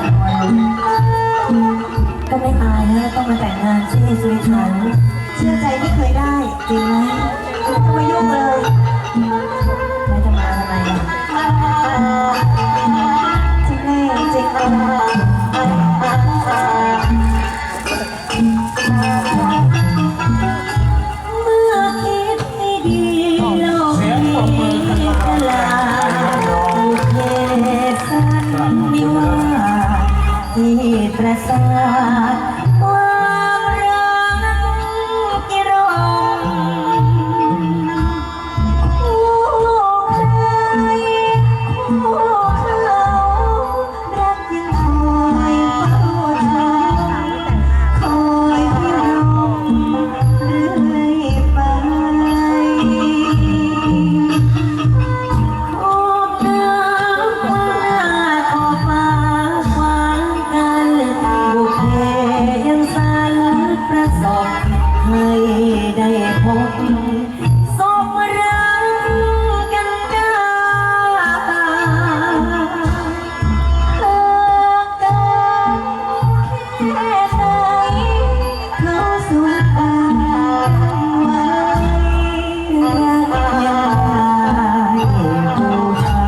ากคนก็ไม่อายนะต้องมาแต่งงานที่สุริชันเชื่อใจไม่เคยได้ จริงไหม สมรักกันได้เลิกแค่ไหเขาสุดตาไว้รักยายผู้ชา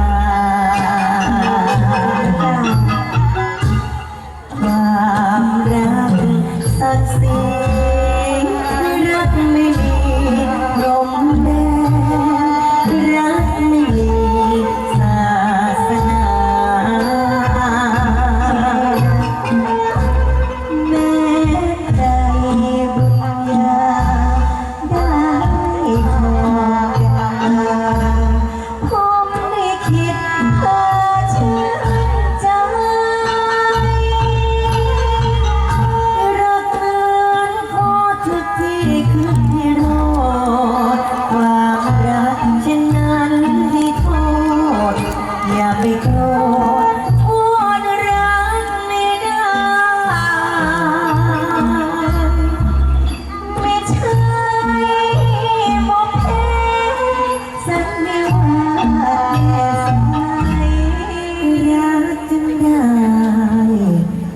ความรักศักดิ์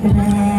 Amen.